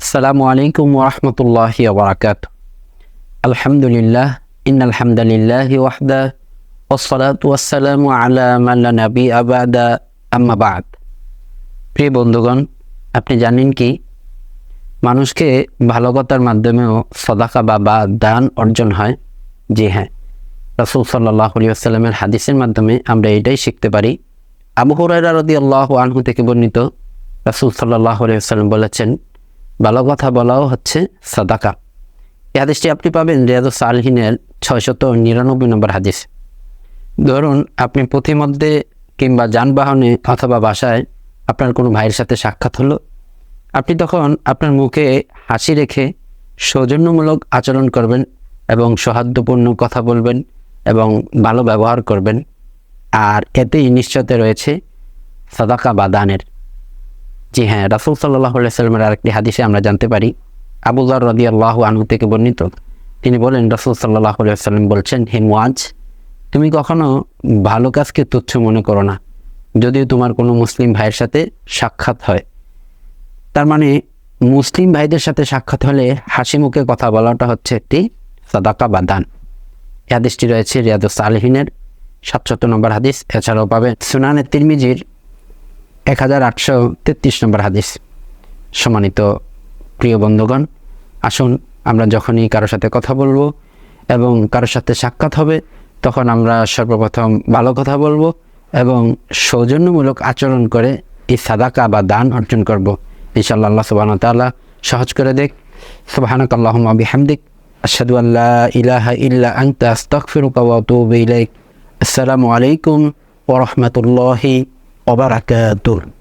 আসসালামু আলাইকুম ওরহমতুল্লাহ ওবরাকাত আলহামদুলিল্লাহ ইন আলহামদুলিল্লাহ ওয়াহদা ওসলাত ওয়াসালামু আলা মাল্লা নবী আবাদা আম্মা বাদ। প্রিয় বন্ধুগণ, আপনি জানেন কি? মানুষকে ভালোবাসার মাধ্যমেও সদাকা বা বা দান অর্জন হয়। জি হ্যাঁ রসুল সাল্লাহ আসসালামের হাদিসের মাধ্যমে আমরা এটাই শিখতে পারি। আবু হুরাইরা রদি আল্লাহ আনহু থেকে বর্ণিত রসুল সাল্লাহ আলী বলেছেন ভালো কথা বলাও হচ্ছে সাদাকা। এ হাদিসটি আপনি পাবেন রিয়াদুস সালহিনের ছয়শত নিরানব্বই নম্বর হাদিস। ধরুন আপনি পথিমধ্যে কিংবা যানবাহনে অথবা বাসায় আপনার কোনো ভাইয়ের সাথে সাক্ষাৎ হলো। আপনি তখন আপনার মুখে হাসি রেখে সৌজন্যমূলক আচরণ করবেন এবং সৌহার্দ্যপূর্ণ কথা বলবেন এবং ভালো ব্যবহার করবেন। আর এতেই নিশ্চয়তা রয়েছে সাদাকা বা দানের। জি হ্যাঁ রাসুল সাল্লাহ সাল্লামের আরেকটি হাদিসে আমরা জানতে পারি। আবুজার রদি আল্লাহ আনহু থেকে বর্ণিত। তিনি বলেন, রাসুল সাল্লাহ সাল্লাম বলছেন, হে মুয়াজ তুমি কখনো ভালো কাজকে তুচ্ছ মনে করো না। যদিও তোমার কোনো মুসলিম ভাইয়ের সাথে সাক্ষাৎ হয়। তার মানে মুসলিম ভাইদের সাথে সাক্ষাৎ হলে হাসি মুখে কথা বলাটা হচ্ছে একটি সাদাকা বা দান। হাদিসটি রয়েছে রিয়াদুস আলহিনের সাতশত নম্বর হাদিস। এছাড়াও পাবেন সুনানের তিরমিজির এক হাজার আটশো তেত্রিশ নম্বর হাদিস। সম্মানিত প্রিয় বন্ধুগণ, আসুন আমরা যখনই কারোর সাথে কথা বলব এবং কারোর সাথে সাক্ষাৎ হবে, তখন আমরা সর্বপ্রথম ভালো কথা বলব এবং সৌজন্যমূলক আচরণ করে এই সাদাকা বা দান অর্জন করব। ইনশাআল্লাহ আল্লাহ তাল্লাহ সহজ করে দেখ। সুবাহানক আল্লাহম বিহামদিক। আশহাদু আল্লাহ ইলাহা ইল্লা ওয়া আতুবু ইলাইক। আসসালামু আলাইকুম ওয়া রাহমাতুল্লাহি ওয়া বারাকাতুহু